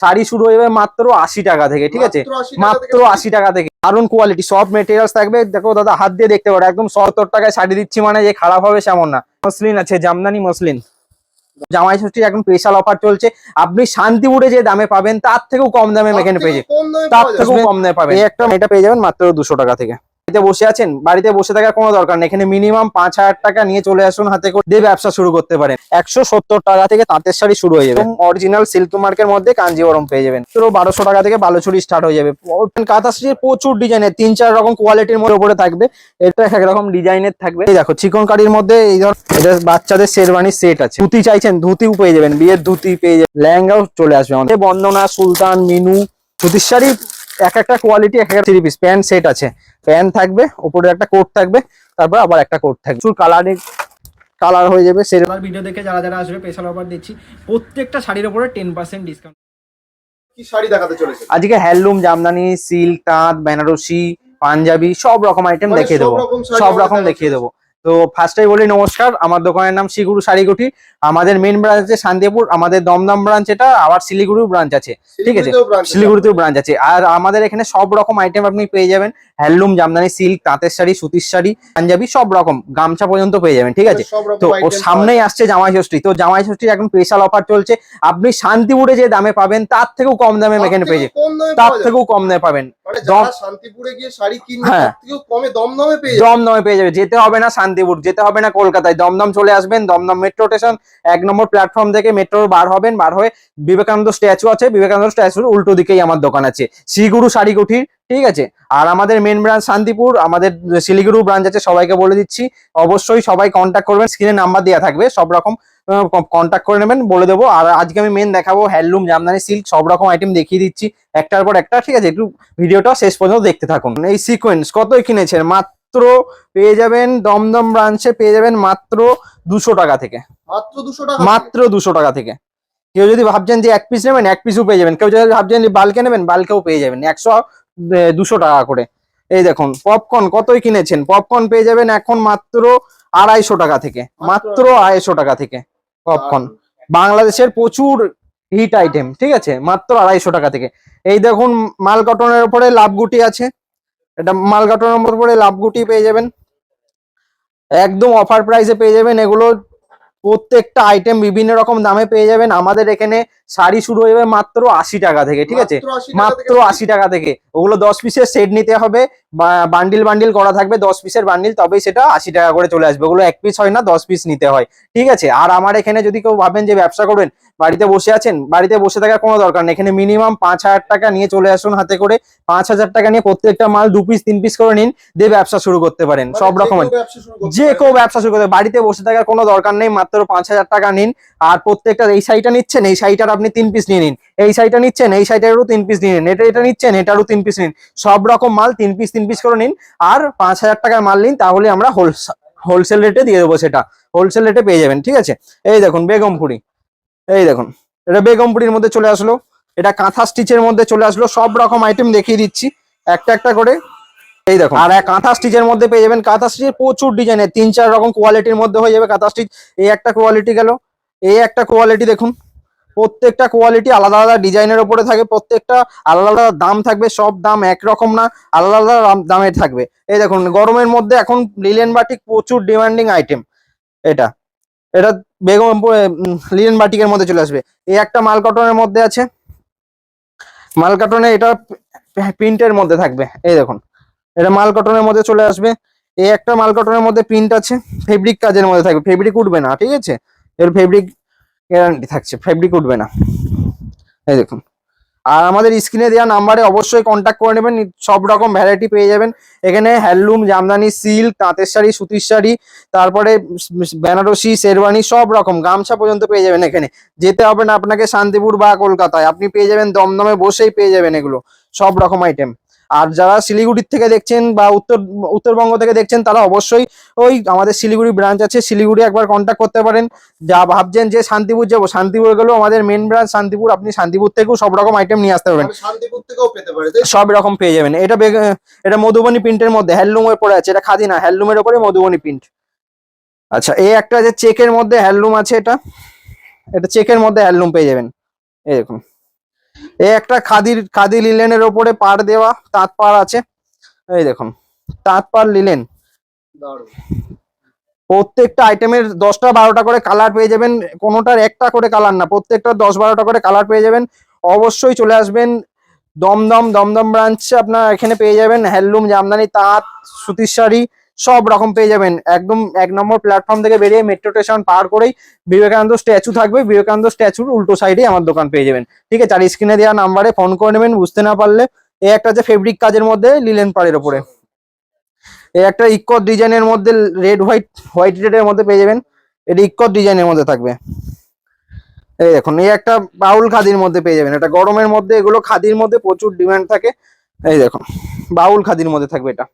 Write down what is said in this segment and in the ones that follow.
শাড়ি শুরু হয়ে যাবে মাত্র আশি টাকা থেকে ঠিক আছে? মাত্র আশি টাকা থেকে দারুণ কোয়ালিটি সব মেটেরিয়ালস থাকবে। দেখো দাদা হাত দিয়ে দেখতে পারো একদম সত্তর টাকায় শাড়ি দিচ্ছি মানে যে খারাপ হবে সেমন না। মসলিন আছে জামদানি মসলিন। জামাই ষষ্ঠীর এখন স্পেশাল অফার চলছে। আপনি শান্তিপুরে যে দামে পাবেন তার থেকেও কম দামে এখানে পেয়ে যাবেন তার থেকেও কম দামে পাবেন। একটা এটা পেয়ে যাবেন মাত্র দুশো টাকা থেকে। বাড়িতে বসে আছেন, বাড়িতে বসে থাকার কোনো দরকার নেই। এখানে মিনিমাম পাঁচ হাজার টাকা নিয়ে চলে আসুন, হাতে করে দিয়ে ব্যবসা শুরু করতে পারেন। একশো সত্তর টাকা থেকে তাঁতের শাড়ি শুরু হয়ে যাবে। অরিজিনাল সিল্ক মার্কের মধ্যে কাঞ্জিবরম পেয়ে যাবেন। তো বারোশো টাকা থেকে বালুচুরি স্টার্ট হয়ে যাবে। কাঁথা শাড়ির প্রচুর ডিজাইনের তিন চার রকম কোয়ালিটির মধ্যে উপরে থাকবে। এটা এক রকম ডিজাইনের থাকবে। এই দেখো, চিকন কারির মধ্যে এই ধর এটা বাচ্চাদের শেরবানির সেট আছে। ধুতি চাইছেন, ধুতিও পেয়ে যাবেন, বিয়ের ধুতি পেয়ে যাবেন। লেহেঙ্গাও চলে আসবে আমাদের। বন্দনা, সুলতান, মিনু, ধুতির শাড়ি এক একটা কোয়ালিটি এক একটা থ্রি পিস প্যান্ট সেট আছে। প্যান্ট থাকবে উপরে একটা কোট থাকবে তারপর আবার একটা কোট থাকবে। প্রচুর কালারিং কালার হয়ে যাবে সেরকম। ভিডিও দেখে যারা যারা আসবে স্পেশাল অফার দিচ্ছি। প্রত্যেকটা শাড়ির উপরে টেন পার্সেন্ট ডিসকাউন্ট কি শাড়ি দেখাতে চলেছে? আজকে হ্যান্ডলুম জামদানি সিল্ক তাঁত বেনারসি পাঞ্জাবি সব রকম আইটেম মানে দেখিয়ে সব দেবো সব রকম দেখিয়ে দেবো। তো ফার্স্টেই বলি নমস্কার। আমার দোকানের নাম শিগুরু শাড়িগুটি আমাদের মেন ব্রাঞ্চ আছে শান্তিপুর। আমাদের দমদম ব্রাঞ্চ এটা আবার শিলিগুড়িও ব্রাঞ্চ আছে। ঠিক আছে? শিলিগুড়িতেও ব্রাঞ্চ আছে। আর আমাদের এখানে সব রকম আইটেম আপনি পেয়ে যাবেন। হ্যান্ডলুম জামদানি সিল্ক তাঁতের শাড়ি সুতির শাড়ি পাঞ্জাবি সব রকম গামছা পর্যন্ত পেয়ে যাবেন। ঠিক আছে? তো ওর সামনেই আসছে জামাই ষষ্ঠী। তো জামাই ষষ্ঠীর এখন স্পেশাল অফার চলছে। আপনি শান্তিপুরে যে দামে পাবেন তার থেকেও কম দামে এখানে পেয়ে যাবেন। তার থেকেও কম দামে পাবেন। মানে শান্তিপুরে গিয়ে শাড়ি কিনবে হ্যাঁ। কমে দম পেয়ে যাবে। দম দমে পেয়ে যাবে। যেতে হবে না শান্তিপুর যেতে হবে না কলকাতায়। দমদম চলে আসবেন। দমদম মেট্রো স্টেশন এক নম্বর প্ল্যাটফর্ম থেকে মেট্রো বার হবেন। বার হয়ে বিবেকানন্দ স্ট্যাচু আছে। বিবেকানন্দ স্ট্যাচুর উল্টো দিকেই আমার দোকান আছে। শ্রীগুরু শাড়িকুঠির, ঠিক আছে? আর আমাদের মেন ব্রাঞ্চ শান্তিপুর, আমাদের শিলিগুড়ি ব্রাঞ্চ আছে, সবাইকে বলে দিচ্ছি। অবশ্যই সবাই কন্ট্যাক্ট করবেন। স্ক্রিনে নাম্বার দেওয়া থাকবে। সব রকম কন্ট্যাক্ট করে নেবেন। বলে দেবো। আর আজকে আমি মেন দেখাবো হ্যান্ডলুম জামদানি সিল্ক সব রকম আইটেম দেখিয়ে দিচ্ছি। একটার পর একটা, ঠিক আছে? একটু ভিডিওটা শেষ পর্যন্ত দেখতে থাকুন। এই সিকোয়েন্স কতই কিনেছেন? মাত্র পেয়ে যাবেন দমদম ব্রাঞ্চে পেয়ে যাবেন মাত্র দুশো টাকা থেকে। মাত্র দুশো টাকা মাত্র দুশো টাকা থেকে। কেউ যদি ভাবছেন যে এক পিস নেবেন এক পিসও পেয়ে যাবেন। কেউ যদি ভাবছেন যে বালকে নেবেন বালকেও পেয়ে যাবেন। একশো দুশো টাকা করে। এই দেখুন পপকর্ন কতই কিনেছেন? পপকর্ন পেয়ে যাবেন এখন মাত্র আড়াইশো টাকা থেকে। মাত্র আড়াইশো টাকা থেকে পপকর্ন বাংলাদেশের প্রচুর হিট আইটেম ঠিক আছে? মাত্র আড়াইশো টাকা থেকে। এই দেখুন মাল কটনের উপরে লাভগুটি আছে। এটা মাল নম্বর পরে লাভগুটি পেয়ে যাবেন। একদম অফার প্রাইসে পেয়ে যাবেন। এগুলো প্রত্যেকটা আইটেম বিভিন্ন রকম দামে পেয়ে যাবেন। আমাদের এখানে শাড়ি শুরু হয়ে যাবে মাত্র আশি টাকা থেকে ঠিক আছে? মাত্র আশি টাকা থেকে ওগুলো দশ পিসের সেট নিতে হবে। বান্ডিল বান্ডিল করা থাকবে দশ পিসের বান্ডিল তবেই সেটা আশি টাকা করে চলে আসবে। ওগুলো এক পিস হয় না দশ পিস নিতে হয়। ঠিক আছে? আর আমার এখানে যদি কেউ ভাবেন যে ব্যবসা করবেন বাড়িতে বসে আছেন বাড়িতে বসে থাকার কোনো দরকার নেই। এখানে মিনিমাম পাঁচ হাজার টাকা নিয়ে চলে আসুন হাতে করে। পাঁচ হাজার টাকা নিয়ে প্রত্যেকটা মাল দু পিস তিন পিস করে নিন দিয়ে ব্যবসা শুরু করতে পারেন। মানে সব রকমের যে কেউ ব্যবসা শুরু করতে বাড়িতে বসে থাকার কোনো দরকার নেই মাত্র পাঁচ হাজার টাকা নিন। আর প্রত্যেকটা এই শাড়িটা নিচ্ছেন এই শাড়িটার আপনি তিন পিস নিয়ে নিন। এই শাড়িটা নিচ্ছেন, এই শাড়িটারও তিন পিস নিন। এটা এটা নিচ্ছেন, এটারও তিন পিস নিন। সব রকম মাল তিন পিস তিন পিস করে নিন। আর পাঁচ হাজার টাকার মাল নিন, তাহলে আমরা হোলসেল রেটে দিয়ে দেবো সেটা। হোলসেল রেটে পেয়ে যাবেন, ঠিক আছে? এই দেখুন বেগমপুরি এই দেখুন, এটা বেগমপুরির মধ্যে চলে আসলো। এটা কাঁথা স্টিচের মধ্যে চলে আসলো। সব রকম আইটেম দেখিয়ে দিচ্ছি, একটা একটা করে। এই দেখুন, আর কাঁথা স্টিচের মধ্যে পেয়ে যাবেন। কাঁথা স্টিচের প্রচুর ডিজাইনের তিন, চার রকম কোয়ালিটির মধ্যে হয়ে যাবে কাঁথা স্টিচ এই একটা কোয়ালিটি গেল। এই একটা কোয়ালিটি দেখুন। প্রত্যেকটা কোয়ালিটি আলাদা আলাদা ডিজাইনের ওপরে থাকে, প্রত্যেকটা আলাদা আলাদা দাম থাকবে, সব দাম একরকম না, আলাদা আলাদা দাম- দামের থাকবে। এই দেখুন, গরমের মধ্যে এখন লিলেন বাটিক প্রচুর ডিমান্ডিং আইটেম এটা এটা বেগম লিলেন বাটিকের মধ্যে চলে আসবে। এই একটা মাল কটনের মধ্যে আছে। মাল কটনে এটা প্রিন্টের মধ্যে থাকবে। এই দেখুন, এটা মাল কটনের মধ্যে চলে আসবে। এই একটা মাল কটনের মধ্যে প্রিন্ট আছে। ফেব্রিক কাজের মধ্যে থাকবে। ফেব্রিক উঠবে না, ঠিক আছে? এর ফেব্রিক গ্যারান্টি থাকছে ফেব্রিক উঠবে না। এই দেখুন। আর আমাদের স্ক্রিনে দেওয়া নাম্বারে অবশ্যই কন্ট্যাক্ট করে নেবেন সব রকম ভ্যারাইটি পেয়ে যাবেন। এখানে হ্যান্ডলুম জামদানি সিল্ক তাঁতের শাড়ি, সুতির শাড়ি, তারপরে বেনারসি, শেরওয়ানি, সব রকম গামছা পর্যন্ত পেয়ে যাবেন এখানে। যেতে হবে না আপনাকে শান্তিপুর বা কলকাতায়, আপনি পেয়ে যাবেন দমদমে বসেই পেয়ে যাবেন এগুলো, সব রকম আইটেম আর যারা শিলিগুড়ির থেকে দেখছেন বা উত্তর উত্তরবঙ্গ থেকে দেখছেন তারা অবশ্যই ওই আমাদের শিলিগুড়ি ব্রাঞ্চ আছে। শিলিগুড়ি একবার কন্ট্যাক্ট করতে পারেন। যা ভাবছেন যে শান্তিপুর যাব শান্তিপুর গেলেও আমাদের মেন ব্রাঞ্চ শান্তিপুর। আপনি শান্তিপুর থেকেও সব রকম আইটেম নিয়ে আসতে পারবেন। শান্তিপুর থেকেও পেতে সব রকম পেয়ে যাবেন। এটা এটা মধুবনী প্রিন্টের মধ্যে হ্যান্ডলুমের পরে আছে। এটা খাদি না হ্যান্ডলুমের ওপরে মধুবনী প্রিন্ট আচ্ছা এই একটা যে চেকের মধ্যে হ্যান্ডলুম আছে এটা। এটা চেকের মধ্যে হ্যান্ডলুম পেয়ে যাবেন। এই দেখুন। এই একটা খাদির খাদি লিলেনের ওপরে পার দেওয়া তাঁত পার আছে। এই দেখুন তাঁত পার লিলেন। প্রত্যেকটা আইটেমের দশটা বারোটা করে কালার পেয়ে যাবেন কোনোটার একটা করে কালার না প্রত্যেকটা দশ বারোটা করে কালার পেয়ে যাবেন। অবশ্যই চলে আসবেন দমদম দমদম ব্রাঞ্চে আপনার এখানে পেয়ে যাবেন। হ্যান্ডলুম জামদানি তাঁত সুতির শাড়ি সব রকম পেয়ে যাবেন। একদম এক নম্বর প্ল্যাটফর্ম থেকে বেরিয়ে মেট্রো স্টেশন পার করেই বিবেকানন্দ স্ট্যাচু থাকবে। বিবেকানন্দ স্ট্যাচুর উল্টো সাইডে আমার দোকান পেয়ে যাবেন। ঠিক আছে? আর স্ক্রিনে দেওয়া নাম্বারে ফোন করে নেবেন, বুঝতে না পারলে। এ একটা আছে ফেব্রিক কাজের মধ্যে লিলেন পাড়ের ওপরে এই একটা ইকো ডিজাইনের মধ্যে রেড হোয়াইট হোয়াইট রেডের মধ্যে পেয়ে যাবেন। এটা ইকো ডিজাইনের মধ্যে থাকবে। এই দেখুন, এই একটা বাউল খাদির মধ্যে পেয়ে যাবেন। এটা গরমের মধ্যে, এগুলো খাদির মধ্যে প্রচুর ডিমান্ড থাকে। এই দেখুন, বাউল খাদির মধ্যে থাকবে এটা।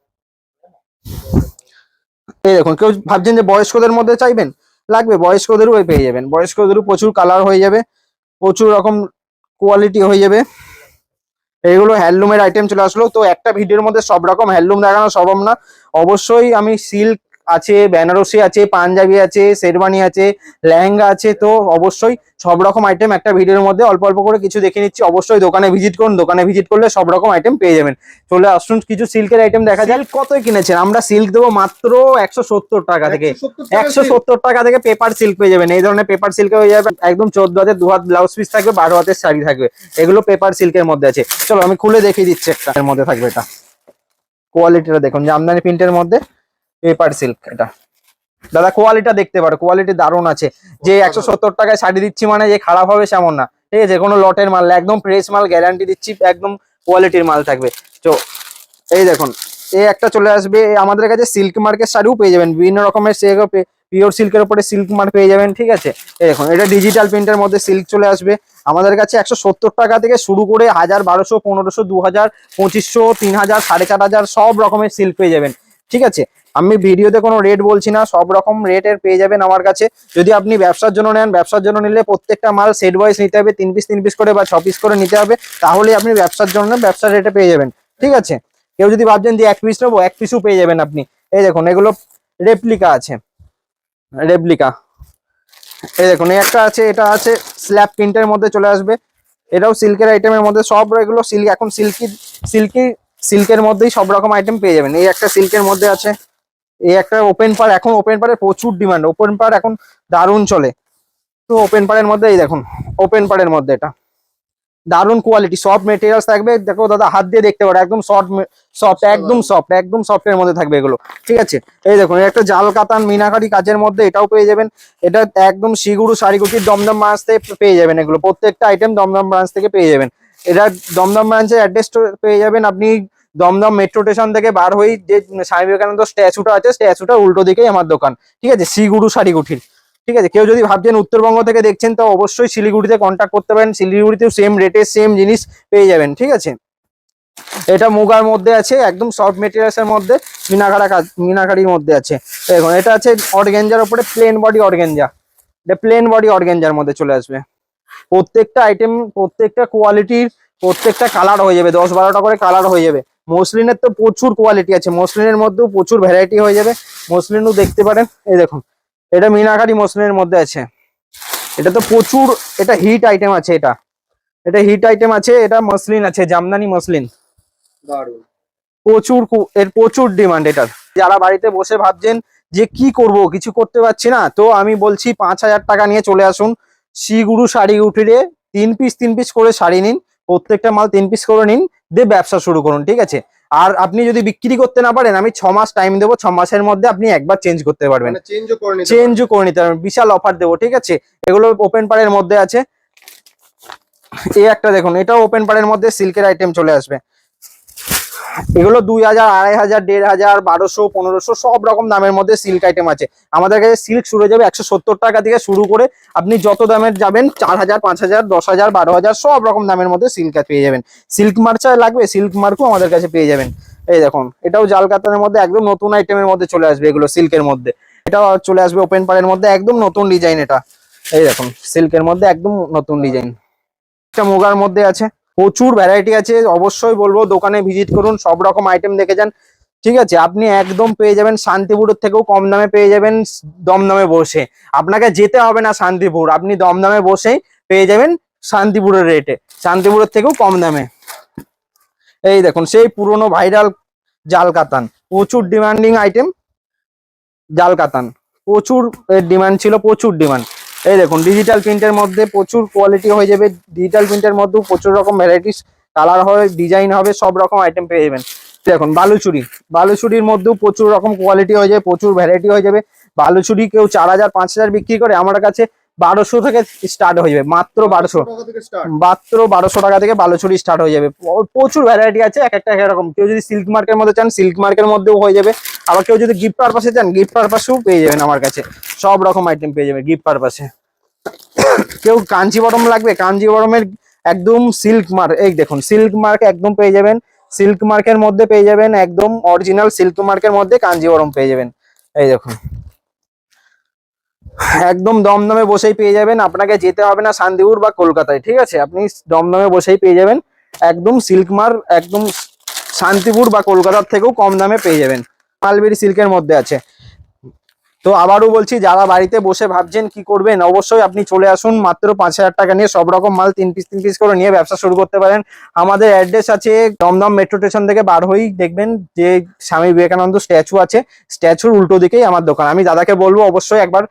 এই দেখুন, কেউ ভাবছেন যে বয়স্কদের মধ্যে চাইবেন? লাগবে, বয়স্কদেরও পেয়ে যাবেন। বয়স্কদেরও প্রচুর কালার হয়ে যাবে, প্রচুর রকম কোয়ালিটি হয়ে যাবে। এইগুলো হ্যান্ডলুমের আইটেম চলে আসলো। তো একটা ভিডিওর মধ্যে সব রকম হ্যান্ডলুম দেখানো সম্ভব না। অবশ্যই আমি সিল্ক আছে বেনারসি আছে পাঞ্জাবি আছে শেরবানি আছে লেহেঙ্গা আছে তো অবশ্যই সব রকম আইটেম একটা ভিডিওর মধ্যে অল্প অল্প করে কিছু দেখে নিচ্ছি। অবশ্যই দোকানে ভিজিট করুন দোকানে ভিজিট করলে সব রকম আইটেম পেয়ে যাবেন। চলে আসুন কিছু সিল্কের আইটেম দেখা যায় কতই কিনেছেন? আমরা সিল্ক দেবো মাত্র একশো সত্তর টাকা থেকে। একশো সত্তর টাকা থেকে পেপার সিল্ক পেয়ে যাবেন। এই ধরনের পেপার সিল্ক হয়ে যাবে একদম চোদ্দ হাতের দু হাত ব্লাউজ পিস থাকবে বারো হাতের শাড়ি থাকবে। এগুলো পেপার সিল্কের মধ্যে আছে। চলো আমি খুলে দেখিয়ে দিচ্ছি একটা। এর মধ্যে থাকবে এটা। কোয়ালিটিটা দেখুন জামদানি প্রিন্টের মধ্যে। পেপার সিল্ক এটা। দাদা কোয়ালিটা দেখতে পারো কোয়ালিটি দারুণ আছে। যে একশো সত্তর টাকায় শাড়ি দিচ্ছি মানে যে খারাপ হবে সেমন না। ঠিক আছে কোনো লটের মাল একদম ফ্রেশ মাল গ্যারান্টি দিচ্ছি একদম কোয়ালিটির মাল থাকবে। তো এই দেখুন এই একটা চলে আসবে আমাদের কাছে সিল্ক মার্কের শাড়িও পেয়ে যাবেন বিভিন্ন রকমের সে পিওর সিল্কের উপরে সিল্ক মার্ক পেয়ে যাবেন ঠিক আছে? এই দেখুন এটা ডিজিটাল প্রিন্টের মধ্যে সিল্ক চলে আসবে। আমাদের কাছে একশো সত্তর টাকা থেকে শুরু করে হাজার বারোশো পনেরোশো দু হাজার পঁচিশশো তিন হাজার সাড়ে চার হাজার সব রকমের সিল্ক পেয়ে যাবেন ঠিক আছে? আমি ভিডিওতে কোনো রেট বলছি না, সব রকম রেটের পেয়ে যাবেন আমার কাছে। যদি আপনি ব্যবসার জন্য নেন, ব্যবসার জন্য নিলে প্রত্যেকটা মাল সেট ওয়াইজ নিতে হবে, তিন পিস তিন পিস করে বা ছ পিস করে নিতে হবে তাহলে আপনি ব্যবসার জন্য ব্যবসার রেটে পেয়ে যাবেন। ঠিক আছে? কেউ যদি ভাবছেন যে এক পিস নেব, এক পিসও পেয়ে যাবেন আপনি। এই দেখুন, এগুলো রেপ্লিকা আছে। রেপ্লিকা এই দেখুন, এই একটা আছে, এটা আছে স্ল্যাব প্রিন্টের মধ্যে চলে আসবে। এটাও সিল্কের আইটেমের মধ্যে, সব এগুলো সিল্ক এখন সিল্কি সিল্কি সিল্কের মধ্যেই সব রকম আইটেম পেয়ে যাবেন। এই একটা সিল্কের মধ্যে আছে। এই একটা ওপেন পার এখন ওপেন পারে প্রচুর ডিমান্ড ওপেন পার এখন দারুণ চলে। তো ওপেন পারের মধ্যে এই দেখুন ওপেন পারের মধ্যে এটা। দারুণ কোয়ালিটি সফট মেটেরিয়ালস থাকবে দেখো দাদা হাত দিয়ে দেখতে পারো একদম সফট সফট একদম সফট একদম সফটের মধ্যে থাকবে এগুলো। ঠিক আছে? এই দেখুন একটা জাল কাতান মিনাকারি কাজের মধ্যে এটাও পেয়ে যাবেন। এটা একদম শিগুড়ু শাড়িগুটির দমদম ব্রাঞ্চ থেকে পেয়ে যাবেন এগুলো। প্রত্যেকটা আইটেম দমদম ব্রাঞ্চ থেকে পেয়ে যাবেন। এটা দমদম ব্রাঞ্চের অ্যাড্রেস পেয়ে যাবেন আপনি দমদম মেট্রো স্টেশন থেকে বার হয়ে যে স্বামী বিবেকানন্দ স্ট্যাচুটা আছে স্ট্যাচুটা উল্টো দিকেই আমার দোকান। ঠিক আছে? শিগুড়ু শাড়িগুটির ঠিক আছে? কেউ যদি ভাবছেন উত্তরবঙ্গ থেকে দেখছেন, তো অবশ্যই শিলিগুড়িতে কন্ট্যাক্ট করতে পারেন। শিলিগুড়িতেও সেম রেটে সেম জিনিস পেয়ে যাবেন। ঠিক আছে? এটা মুগার মধ্যে আছে, একদম সফট মেটেরিয়ালস এর মধ্যে মিনাকারা কাজ মিনাকারির মধ্যে আছে। দেখুন, এটা আছে অর্গেঞ্জার উপরে প্লেন বডি অর্গেঞ্জা এটা প্লেন বডি অর্গেঞ্জার মধ্যে চলে আসবে। প্রত্যেকটা আইটেম প্রত্যেকটা কোয়ালিটির প্রত্যেকটা কালার হয়ে যাবে। দশ বারোটা করে কালার হয়ে যাবে। মসলিনের তো প্রচুর কোয়ালিটি আছে। মসলিনের মধ্যেও প্রচুর ভ্যারাইটি হয়ে যাবে। মসলিনও দেখতে পারেন। এই দেখুন এটা মিনাকারি মসলিনের মধ্যে আছে। এটা তো প্রচুর এটা হিট আইটেম আছে এটা। এটা হিট আইটেম আছে এটা মসলিন আছে জামদানি মসলিন। প্রচুর এর প্রচুর ডিমান্ড এটার। যারা বাড়িতে বসে ভাবছেন যে কি করব কিছু করতে পারছি না তো আমি বলছি পাঁচ হাজার টাকা নিয়ে চলে আসুন। শিগুরু শাড়ি উঠিয়ে তিন পিস তিন পিস করে শাড়ি নিন। প্রত্যেকটা মাল তিন পিস করে নিন। দিয়ে ব্যবসা শুরু করুন ঠিক আছে? আর আপনি যদি বিক্রি করতে না পারেন আমি ছ মাস টাইম দেবো ছ মাসের মধ্যে আপনি একবার চেঞ্জ করতে পারবেন। মানে চেঞ্জও করে নিতে চেঞ্জও করে নিতে পারবেন বিশাল অফার দেবো ঠিক আছে? এগুলো ওপেন পারের মধ্যে আছে। এই একটা দেখুন এটাও ওপেন পারের মধ্যে সিল্কের আইটেম চলে আসবে। এগুলো দুই হাজার, আড়াই হাজার, দেড় হাজার, বারোশো, পনেরোশো সব রকম দামের মধ্যে সিল্ক আইটেম আছে। আমাদের কাছে সিল্ক শুরু যাবে একশো সত্তর টাকা থেকে শুরু করে আপনি যত দামের যাবেন, চার হাজার, পাঁচ হাজার, দশ হাজার, বারো হাজার সব রকম দামের মধ্যে সিল্ক পেয়ে যাবেন। সিল্ক মার্চা লাগবে সিল্ক মার্কও আমাদের কাছে পেয়ে যাবেন। এই দেখুন, এটাও জাল কাতানের মধ্যে একদম নতুন আইটেমের মধ্যে চলে আসবে এগুলো সিল্কের মধ্যে। এটাও চলে আসবে ওপেন পারের মধ্যে একদম নতুন ডিজাইন এটা। এই দেখুন সিল্কের মধ্যে একদম নতুন ডিজাইন একটা মুগার মধ্যে আছে। প্রচুর ভ্যারাইটি আছে, অবশ্যই বলব দোকানে ভিজিট করুন, সব রকম আইটেম দেখে যান। ঠিক আছে, আপনি একদম পেয়ে যাবেন, শান্তিপুরের থেকেও কম দামে পেয়ে যাবেন দমদমে বসে। আপনাকে যেতে হবে না শান্তিপুর, আপনি দমদমে বসেই পেয়ে যাবেন শান্তিপুরের রেটে শান্তিপুরের থেকেও কম দামে। এই দেখুন, সেই পুরনো ভাইরাল জাল কাতান প্রচুর ডিমান্ডিং আইটেম জাল কাতান প্রচুর ডিমান্ড ছিল, প্রচুর ডিমান্ড এই দেখুন ডিজিটাল প্রিন্টের মধ্যে প্রচুর কোয়ালিটি হয়ে যাবে। ডিজিটাল প্রিন্টের মধ্যেও প্রচুর রকম ভ্যারাইটিস কালার হবে ডিজাইন হবে, সব রকম আইটেম পেয়ে যাবেন। দেখুন, বালুচুরি। বালুচুরির মধ্যেও প্রচুর রকম কোয়ালিটি হয়ে যাবে, প্রচুর ভ্যারাইটি হয়ে যাবে। বালুচুরি কেউ চার হাজার, পাঁচ হাজার বিক্রি করে, আমার কাছে বারোশো থেকে স্টার্ট হয়ে যাবে মাত্র বারোশো। মাত্র বারোশো টাকা থেকে বালুচুরি স্টার্ট হয়ে যাবে। প্রচুর ভ্যারাইটি আছে এক একটা এক এক রকম কেউ যদি সিল্ক মার্কের মধ্যে চান সিল্ক মার্কের মধ্যেও হয়ে যাবে। আবার কেউ যদি গিফট পারপাসে চান গিফট পারপাসেও পেয়ে যাবেন আমার কাছে। সব রকম আইটেম পেয়ে যাবে গিফট পারপাসে কেউ কাঞ্চি বটম লাগবে কাঞ্চি বটমের একদম সিল্ক মার্ক এই দেখুন সিল্ক মার্ক একদম পেয়ে যাবেন। সিল্ক মার্কের মধ্যে পেয়ে যাবেন একদম অরিজিনাল সিল্ক মার্কের মধ্যে কাঞ্জি বরম পেয়ে যাবেন। এই দেখুন। একদম দমদমে বসেই পেয়ে যাবেন। আপনাকে যেতে হবে না শান্তিপুর বা কলকাতায়, ঠিক আছে? আপনি দমদমে বসেই পেয়ে যাবেন। একদম সিল্কমার, একদম শান্তিপুর বা কলকাতার থেকেও কম দামে পেয়ে যাবেন। মালবেরি সিল্কের মধ্যে আছে। তো আবারও বলছি, যারা বাড়িতে বসে ভাবছেন কি করবেন, অবশ্যই আপনি চলে আসুন, মাত্র পাঁচ হাজার টাকা নিয়ে সব রকম মাল, তিন পিস তিন পিস করে নিয়ে ব্যবসা শুরু করতে পারেন। আমাদের অ্যাড্রেস আছে দমদম মেট্রো স্টেশন থেকে বার হয়েই দেখবেন যে স্বামী বিবেকানন্দ স্ট্যাচু আছে। স্ট্যাচুর উল্টো দিকেই আমার দোকান। আমি দাদাকে বলব, অবশ্যই একবার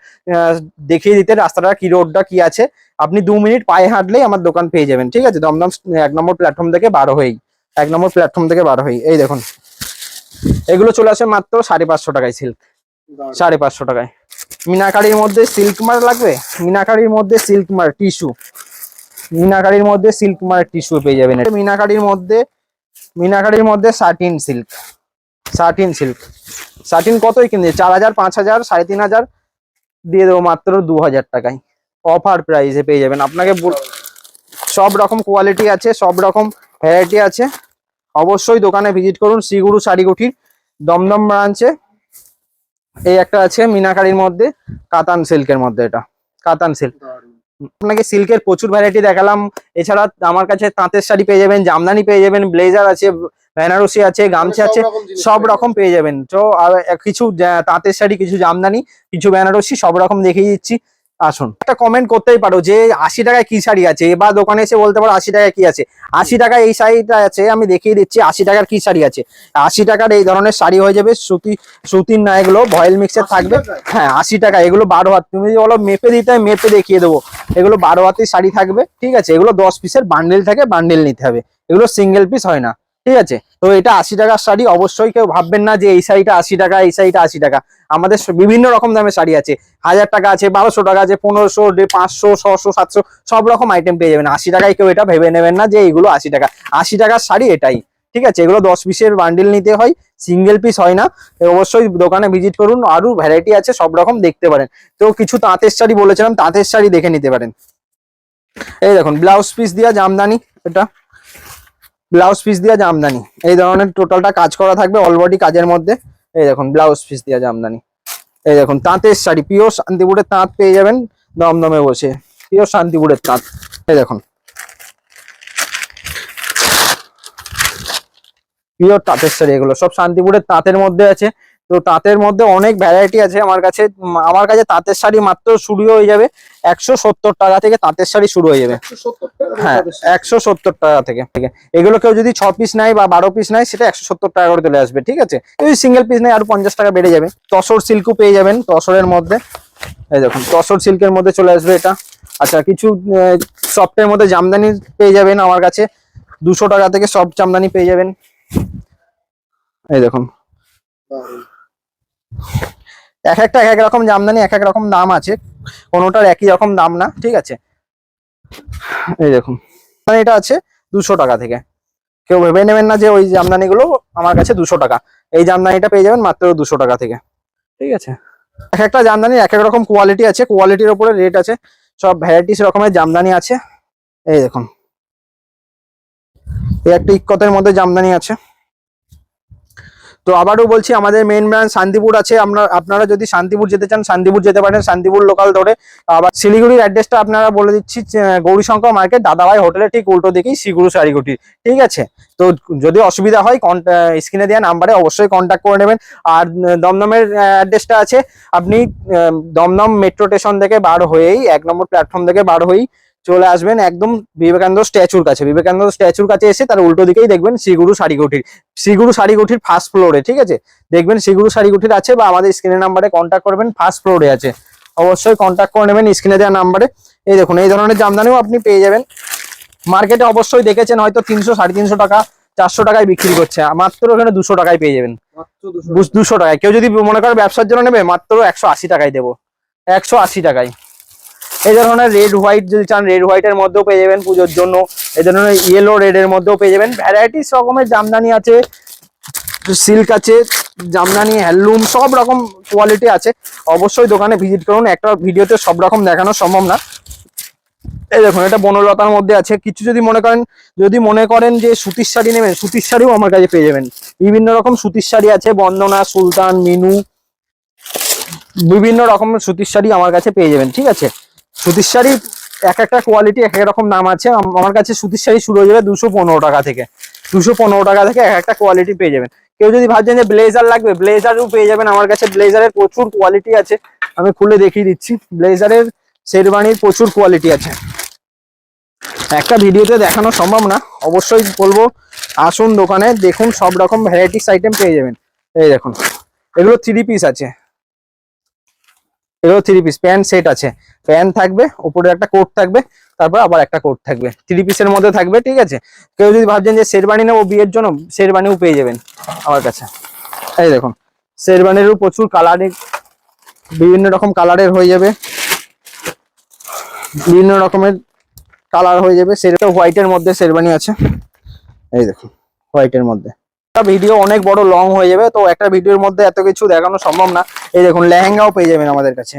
দেখিয়ে দিতে রাস্তাটা, কি রোডটা কি আছে। আপনি দু মিনিট পায়ে হাঁটলেই আমার দোকান পেয়ে যাবেন, ঠিক আছে? দমদম এক নম্বর প্ল্যাটফর্ম থেকে বার হয়েই, এক নম্বর প্ল্যাটফর্ম থেকে বার হয়েই। এই দেখুন, এগুলো চলে আসে মাত্র সাড়ে পাঁচশো টাকায় সিল্ক সাড়ে পাঁচশো টাকায়। মিনাকারির মধ্যে সিল্ক মার লাগবে? মিনাকারির মধ্যে সিল্ক মার টিস্যু মিনাকারির মধ্যে সিল্ক মার টিস্যু পেয়ে যাবেন। মিনাকারির মধ্যে মিনাকারির মধ্যে satin silk satin silk satin কতই কিনছে চার হাজার, পাঁচ হাজার, সাড়ে তিন হাজার। দিয়ে দেবো মাত্র দু হাজার টাকায়। অফার প্রাইসে পেয়ে যাবেন। আপনাকে সব রকম কোয়ালিটি আছে, সব রকম ভ্যারাইটি আছে। অবশ্যই দোকানে ভিজিট করুন। শ্রীগুরু শাড়িগুটির দমদম ব্রাঞ্চে এই একটা আছে মিনাকারির মধ্যে কাতান সিল্কের মধ্যে এটা কাতান সিল্ক। আপনাকে সিল্কের প্রচুর ভ্যারাইটি দেখালাম। এছাড়া আমার কাছে তাঁতের শাড়ি পেয়ে যাবেন জামদানি পেয়ে যাবেন ব্লেজার আছে বেনারসি আছে গামছা আছে সব রকম পেয়ে যাবেন। তো কিছু তাঁতের শাড়ি কিছু জামদানি কিছু বেনারসি সব রকম দেখিয়ে দিচ্ছি। আসুন। একটা কমেন্ট করতেই পারো যে আশি টাকায় কি শাড়ি আছে? এবার দোকানে এসে বলতে পারো আশি টাকায় কি আছে? আশি টাকায় এই শাড়িটা আছে আমি দেখিয়ে দিচ্ছি আশি টাকার কি শাড়ি আছে। আশি টাকার এই ধরনের শাড়ি হয়ে যাবে সুতি সুতির না এগুলো ভয়েল মিক্সের থাকবে। হ্যাঁ আশি টাকা এগুলো বারো হাত। তুমি যদি বলো মেপে দিতে হয় মেপে দেখিয়ে দেবো। এগুলো বারো হাতের শাড়ি থাকবে ঠিক আছে? এগুলো দশ পিসের বান্ডেল থাকে বান্ডেল নিতে হবে। এগুলো সিঙ্গেল পিস হয় না। ঠিক আছে? তো এটা আশি টাকার শাড়ি, অবশ্যই কেউ ভাববেন না যে এই শাড়িটা আশি টাকা, এই শাড়িটা আশি টাকা। আমাদের বিভিন্ন রকম দামের শাড়ি আছে। হাজার টাকা আছে, বারোশো টাকা আছে, পনেরোশো পাঁচশো, ছশো, সাতশো, সব রকম আইটেম পেয়ে যাবেন। আশি টাকায় কেউ এটা ভেবে নেবেন না যে এইগুলো আশি টাকা। আশি টাকার শাড়ি এটাই। ঠিক আছে? এগুলো দশ পিসের বান্ডিল নিতে হয় সিঙ্গেল পিস হয় না। অবশ্যই দোকানে ভিজিট করুন আরও ভ্যারাইটি আছে, সব রকম দেখতে পারেন। তো কিছু তাঁতের শাড়ি বলেছিলাম, তাঁতের শাড়ি দেখে নিতে পারেন। এই দেখুন ব্লাউজ পিস দিয়া জামদানি, এটা। ব্লাউজ পিস দিয়ে জামদানি এই ধরনের টোটালটা কাজ করা থাকবে অলবডি কাজের মধ্যে। এই দেখুন, ব্লাউজ পিস দিয়ে জামদানি এই দেখুন, তাঁতের শাড়ি পিওর শান্তিপুরের তাঁত পেয়ে যাবেন দমদমে বসে। পিওর শান্তিপুরের তাঁত। এই দেখুন। পিওর তাঁতের শাড়ি এগুলো, সব শান্তিপুরের তাঁতের মধ্যে আছে। তো তাঁতের মধ্যে অনেক ভ্যারাইটি আছে আমার কাছে। আমার কাছে তাঁতের শাড়ি মাত্র শুরু হয়ে যাবে একশো সত্তর টাকা থেকে তাঁতের শাড়ি শুরু হয়ে যাবে। হ্যাঁ একশো সত্তর টাকা থেকে। থেকে এগুলো কেউ যদি ছ পিস নেয় বা বারো পিস নেয় সেটা একশো সত্তর টাকা করে চলে আসবে ঠিক আছে? যদি সিঙ্গেল পিস নেয় আরও পঞ্চাশ টাকা বেড়ে যাবে। তসর সিল্কও পেয়ে যাবেন তসরের মধ্যে। এই দেখুন তসর সিল্কের মধ্যে চলে আসবে এটা। আচ্ছা কিছু সফটের মধ্যে জামদানি পেয়ে যাবেন আমার কাছে। দুশো টাকা থেকে সব জামদানি পেয়ে যাবেন। এই দেখুন। এক একটা এক এক রকম জামদানি এক এক রকম দাম আছে। কোনোটার একই রকম দাম না, ঠিক আছে? এই দেখুন মানে এটা আছে দুশো টাকা থেকে। কেউ ভেবে নেবেন না যে ওই জামদানিগুলো আমার কাছে দুশো টাকা। এই জামদানিটা পেয়ে যাবেন মাত্র দুশো টাকা থেকে, ঠিক আছে? এক একটা জামদানির এক এক রকম কোয়ালিটি আছে কোয়ালিটির ওপরে রেট আছে, সব ভ্যারাইটিস রকমের জামদানি আছে। এই দেখুন, এই একটা ইক্কতের মধ্যে জামদানি আছে। তো আবারও বলছি, আমাদের মেন ব্রাঞ্চ শান্তিপুর আছে। আমরা, আপনারা যদি শান্তিপুর যেতে চান, শান্তিপুর যেতে পারেন, শান্তিপুর লোকাল ধরে। আবার শিলিগুড়ির অ্যাড্রেসটা আপনারা বলে দিচ্ছি গৌরীশঙ্কর মার্কেট দাদাভাই হোটেলের ঠিক উল্টো দিকেই শিগুরু শাড়িগুটি ঠিক আছে? তো যদি অসুবিধা হয় স্ক্রিনে দেওয়া নাম্বারে অবশ্যই কন্ট্যাক্ট করে নেবেন। আর দমদমের অ্যাড্রেসটা আছে। আপনি দমদম মেট্রো স্টেশন থেকে বার হয়েই, এক নম্বর প্ল্যাটফর্ম থেকে বার হয়েই চলে আসবেন একদম বিবেকানন্দ স্ট্যাচুর কাছে। বিবেকানন্দ স্ট্যাচুর কাছে এসে তার উল্টো দিকেই দেখবেন শ্রীগুরু শাড়িগুঠির শ্রীগুরু শাড়িগুঠির ফার্স্ট ফ্লোরে ঠিক আছে? দেখবেন শ্রীগুরু শাড়িগুঠির আছে বা আমাদের স্ক্রিনের নাম্বারে কন্ট্যাক্ট করবেন ফার্স্ট ফ্লোরে আছে। অবশ্যই কন্ট্যাক্ট করে নেবেন স্ক্রিনে দেওয়া নাম্বারে এই দেখুন এই ধরনের জামদানিও আপনি পেয়ে যাবেন। মার্কেটে অবশ্যই দেখেছেন হয়তো তিনশো সাড়ে তিনশো টাকা চারশো টাকায় বিক্রি করছে। মাত্র এখানে দুশো টাকায় পেয়ে যাবেন। দুশো টাকায়। কেউ যদি মনে করে ব্যবসার জন্য নেবে মাত্র একশো আশি টাকায় দেবো। একশো আশি টাকায়। এই ধরনের রেড হোয়াইট যদি চান রেড হোয়াইটের মধ্যেও পেয়ে যাবেন পুজোর জন্য। এই ধরনের ইয়েলো রেড এর মধ্যেও পেয়ে যাবেন। ভ্যারাইটিস রকমের জামদানি আছে সিল্ক আছে, জামদানি হ্যান্ডলুম সব রকম কোয়ালিটি আছে। অবশ্যই দোকানে ভিজিট করুন। একটা ভিডিওতে সব রকম দেখানো সম্ভব না। এই দেখুন, এটা বনলতার মধ্যে আছে। কিছু যদি মনে করেন, যদি মনে করেন যে সুতির শাড়ি নেবেন, সুতির শাড়িও আমার কাছে পেয়ে যাবেন। বিভিন্ন রকম সুতির শাড়ি আছে, বন্দনা, সুলতান, মিনু, বিভিন্ন রকমের সুতির শাড়ি আমার কাছে পেয়ে যাবেন, ঠিক আছে? সুতির শাড়ি এক একটা কোয়ালিটি এক এক রকম দাম আছে। আমার কাছে সুতির শাড়ি শুরু হয়ে যাবে দুশো পনেরো টাকা থেকে। দুশো পনেরো টাকা থেকে এক একটা কোয়ালিটি পেয়ে যাবেন। কেউ যদি ভাবছেন যে ব্লেজার লাগবে ব্লেজারও পেয়ে যাবেন। আমার কাছে ব্লেজারের প্রচুর কোয়ালিটি আছে। আমি খুলে দেখিয়ে দিচ্ছি। ব্লেজারের শেরবানির প্রচুর কোয়ালিটি আছে। একটা ভিডিওতে দেখানো সম্ভব না। অবশ্যই বলব, আসুন দোকানে, দেখুন সব রকম ভ্যারাইটিস আইটেম পেয়ে যাবেন। এই দেখুন, এগুলো থ্রি পিস আছে। এগুলো থ্রি পিস প্যান্ট সেট আছে। প্যান্ট থাকবে, উপরে একটা কোট থাকবে, তারপর আবার একটা কোট থাকবে। থ্রি পিসের মধ্যে থাকবে, ঠিক আছে? কেউ যদি ভাবছেন যে শেরবানি নেব বিয়ের জন্য, শেরবানিও পেয়ে যাবেন আমার কাছে। এই দেখুন, শেরবানিরও প্রচুর কালারিং বিভিন্ন রকম কালারের হয়ে যাবে। বিভিন্ন রকমের কালার হয়ে যাবে। সেটা হোয়াইটের মধ্যে শেরবানি আছে। এই দেখুন হোয়াইটের মধ্যে। ভিডিও অনেক বড় লং হয়ে যাবে তো একটা ভিডিওর মধ্যে এত কিছু দেখানো সম্ভব না। এই দেখুন লেহেঙ্গাও পেয়ে যাবেন আমাদের কাছে।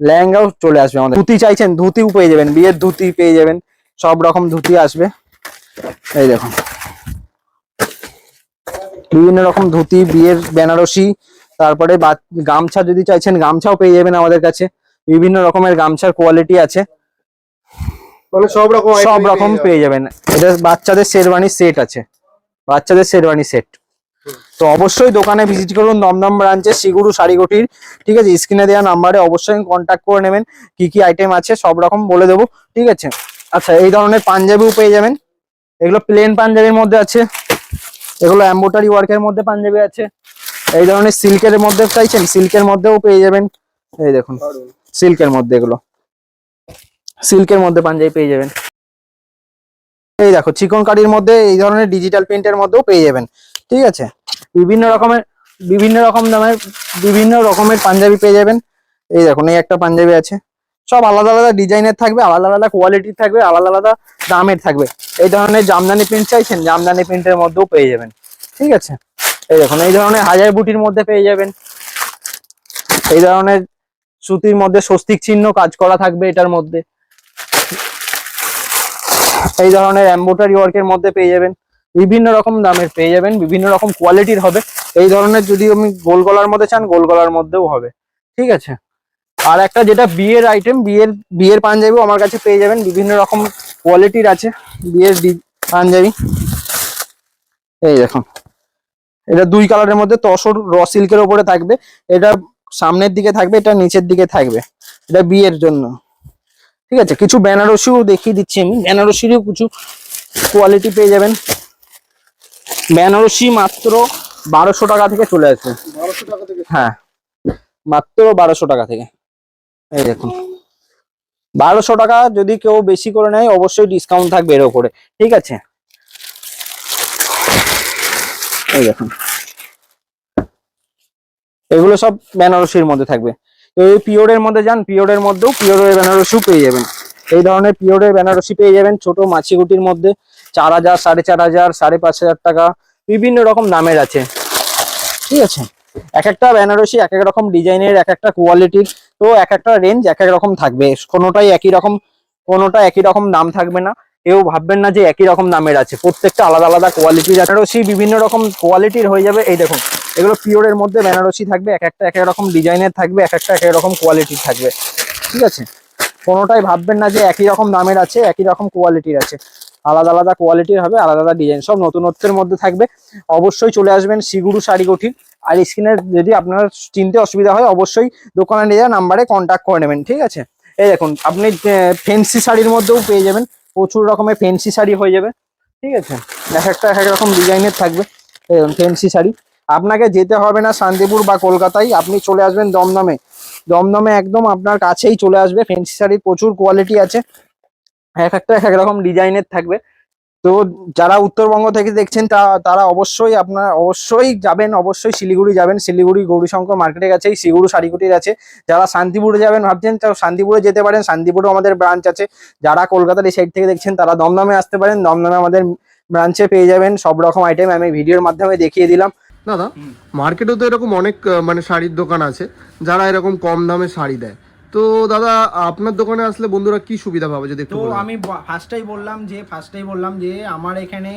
লেহেঙ্গাও চলে আসবে আমাদের। ধুতি চাইছেন ধুতিও পেয়ে যাবেন বিয়ের ধুতি পেয়ে যাবেন সব রকম ধুতি আসবে। এই দেখুন। বিভিন্ন রকম ধুতি বিয়ের বেনারসি তারপরে গামছা যদি চাইছেন গামছাও পেয়ে যাবেন আমাদের কাছে। বিভিন্ন রকমের গামছার কোয়ালিটি আছে। সব রকম সব রকম পেয়ে যাবেন। এটা বাচ্চাদের শেরওয়ানি সেট আছে। বাচ্চাদের শেরওয়ানি সেট তো অবশ্যই দোকানে ভিজিট করুন দমদম ব্রাঞ্চে শিগুরু শাড়িগুটির ঠিক আছে? স্ক্রিনে দেওয়া নাম্বারে অবশ্যই কন্ট্যাক্ট করে নেবেন কি কি আইটেম আছে সব রকম বলে দেবো ঠিক আছে? আচ্ছা এই ধরনের পাঞ্জাবিও পেয়ে যাবেন। এগুলো প্লেন পাঞ্জাবির মধ্যে আছে। এগুলো এম্বোটারি ওয়ার্কের মধ্যে পাঞ্জাবি আছে। এই ধরনের সিল্কের মধ্যে চাইছেন সিল্কের মধ্যেও পেয়ে যাবেন। এই দেখুন সিল্কের মধ্যে এগুলো। সিল্কের মধ্যে পাঞ্জাবি পেয়ে যাবেন। এই দেখো, চিকন কারির মধ্যে এই ধরনের ডিজিটাল প্রিন্টের মধ্যেও পেয়ে যাবেন। ঠিক আছে? বিভিন্ন রকমের, বিভিন্ন রকম দামের, বিভিন্ন রকমের পাঞ্জাবি পেয়ে যাবেন। এই দেখুন, এই একটা পাঞ্জাবি আছে। সব আলাদা আলাদা ডিজাইনের থাকবে, আলাদা আলাদা কোয়ালিটির থাকবে, আলাদা আলাদা দামের থাকবে। এই ধরনের জামদানি প্রিন্ট চাইছেন, জামদানি প্রিন্টের মধ্যেও পেয়ে যাবেন। ঠিক আছে? এই দেখুন, এই ধরনের হাজার বুটির মধ্যে পেয়ে যাবেন। এই ধরনের সুতির মধ্যে স্বস্তিক চিহ্ন কাজ করা থাকবে এটার মধ্যে। এই ধরনের এম্বোটারি ওয়ার্কের মধ্যে পেয়ে যাবেন। বিভিন্ন রকম দামের পেয়ে যাবেন, বিভিন্ন রকম কোয়ালিটির হবে। এই ধরনের যদি আমি গোল গলার মধ্যে চান, গোল গলার মধ্যেও হবে। ঠিক আছে? আর একটা যেটা বিয়ের আইটেম বিয়ের বিয়ের পাঞ্জাবিও আমার কাছে পেয়ে যাবেন। বিভিন্ন রকম কোয়ালিটির আছে, বিয়ের পাঞ্জাবি। এই দেখুন। এটা দুই কালারের মধ্যে তসর র সিল্কের ওপরে থাকবে। এটা সামনের দিকে থাকবে, এটা নিচের দিকে থাকবে। এটা বিয়ের জন্য। ঠিক আছে? কিছু বেনারসিও দেখিয়ে দিচ্ছি আমি। বেনারসিরও কিছু কোয়ালিটি পেয়ে যাবেন। বেনারসি মাত্র বারোশো টাকা থেকে চলে আসবে। হ্যাঁ। মাত্র বারোশো টাকা থেকে। এই দেখুন। বারোশো টাকা যদি কেউ বেশি করে নেয় অবশ্যই ডিসকাউন্ট থাকবে এর উপরে ঠিক আছে? এই দেখুন। এগুলো সব বেনারসির মধ্যে থাকবে। তো এই পিওরের মধ্যে যান, পিওরের মধ্যেও পিওরের বেনারসিও পেয়ে যাবেন। এই ধরনের পিওরের বেনারসি পেয়ে যাবেন, ছোট মাছিগুটির মধ্যে চার হাজার, সাড়ে চার হাজার, সাড়ে পাঁচ হাজার টাকা, বিভিন্ন রকম দামের আছে। ঠিক আছে? এক একটা বেনারসি এক এক রকম ডিজাইনের, এক একটা কোয়ালিটির, তো এক একটা রেঞ্জ এক এক রকম থাকবে। কোনোটাই একই রকম, কোনোটা একই রকম দাম থাকবে না। কেউ ভাববেন না যে একই রকম দামের আছে, প্রত্যেকটা আলাদা আলাদা কোয়ালিটির বেনারসি বিভিন্ন রকম কোয়ালিটির হয়ে যাবে, এই দেখুন, এগুলো পিওরের মধ্যে বেনারসি থাকবে, এক একটা এক এক রকম ডিজাইনের থাকবে, এক একটা এক এক রকম কোয়ালিটির থাকবে, ঠিক আছে? কোনোটাই ভাববেন না যে একই রকম দামের আছে, একই রকম কোয়ালিটির আছে। আলাদা আলাদা কোয়ালিটির হবে, আলাদা আলাদা ডিজাইন সব নতুনত্বের মধ্যে থাকবে। অবশ্যই চলে আসবেন শিগুরু শাড়িগঠির আর স্ক্রিনে যদি আপনার চিনতে অসুবিধা হয়, অবশ্যই দোকানে নিয়ে নাম্বারে কন্ট্যাক্ট করে নেবেন, ঠিক আছে? এই দেখুন, আপনি ফেন্সি শাড়ির মধ্যেও পেয়ে যাবেন। প্রচুর রকমের ফেন্সি শাড়ি হয়ে যাবে, ঠিক আছে? এক একটা এক এক রকম ডিজাইনের থাকবে ফেন্সি শাড়ি। আপনাকে যেতে হবে না শান্তিপুর বা কলকাতায়, আপনি চলে আসবেন দমদমে। দমদমে একদম আপনার কাছেই চলে আসবে ফেন্সি শাড়ির প্রচুর কোয়ালিটি আছে। এক একটা এক এক রকম ডিজাইনের থাকবে। তো যারা উত্তরবঙ্গ থেকে দেখছেন, তা, তারা অবশ্যই আপনারা অবশ্যই যাবেন, অবশ্যই শিলিগুড়ি যাবেন। শিলিগুড়ি গৌরীশঙ্কর মার্কেটের কাছেই শিগুড়ু শাড়িকুটির আছে যারা শান্তিপুরে যাবেন ভাবছেন তো শান্তিপুরে যেতে পারেন। শান্তিপুরেও আমাদের ব্রাঞ্চ আছে। যারা কলকাতার এই সাইড থেকে দেখছেন, তারা দমদমে আসতে পারেন। দমদমে আমাদের ব্রাঞ্চে পেয়ে যাবেন। সব রকম আইটেম আমি ভিডিওর মাধ্যমে দেখিয়ে দিলাম। দাদা। মার্কেটেও তো এরকম অনেক মানে শাড়ির দোকান আছে। যারা এরকম কম দামে শাড়ি দেয় তো দাদা আপনার দোকানে আসলে বন্ধুরা কি সুবিধা পাবে যদি একটু তো? আমি ফার্স্টটাই বললাম যে ফার্স্টেই বললাম যে আমার এখানে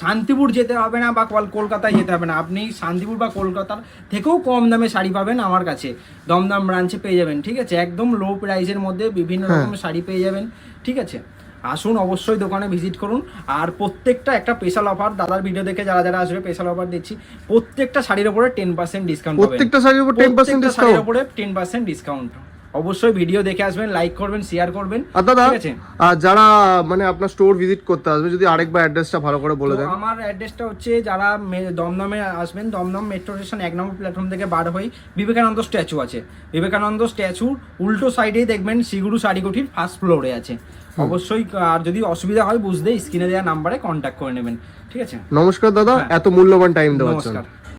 শান্তিপুর যেতে হবে না বা কলকাতায় যেতে হবে না। আপনি শান্তিপুর বা কলকাতার থেকেও কম দামে শাড়ি পাবেন আমার কাছে। দমদম ব্রাঞ্চে পেয়ে যাবেন ঠিক আছে? একদম লো প্রাইসের মধ্যে বিভিন্ন হ্যাঁ। রকমের শাড়ি পেয়ে যাবেন ঠিক আছে? আসুন অবশ্যই দোকানে ভিজিট করুন। আর প্রত্যেকটা একটা স্পেশাল অফার দাদার ভিডিও দেখে যারা যারা আসবে স্পেশাল অফার দিচ্ছি। প্রত্যেকটা শাড়ির উপরে টেন পার্সেন্ট ডিসকাউন্ট প্রত্যেকটা শাড়ির উপর টেন পার্সেন্ট ডিসকাউন্ট উপরে টেন পার্সেন্ট ডিসকাউন্ট অবশ্যই ভিডিও দেখে আসবেন লাইক করবেন শেয়ার করবেন। আর দাদা ঠিক আছে? আর যারা মানে আপনার স্টোর ভিজিট করতে আসবে যদি আরেকবার অ্যাড্রেসটা ভালো করে বলে দেন। আমার অ্যাড্রেসটা হচ্ছে যারা দমদমে আসবেন দমদম মেট্রো স্টেশন এক নম্বর প্ল্যাটফর্ম থেকে বার হয়ে বিবেকানন্দ স্ট্যাচু আছে। বিবেকানন্দ স্ট্যাচুর উল্টো সাইডেই দেখবেন শিগুরু শাড়িকুটির ফার্স্ট ফ্লোরে আছে। অবশ্যই আর যদি অসুবিধা হয় বুঝতে স্ক্রিনে দেওয়া নাম্বারে কন্ট্যাক্ট করে নেবেন। ঠিক আছে? নমস্কার দাদা হ্যাঁ। এত মূল্যবান টাইম দেওয়ার জন্য।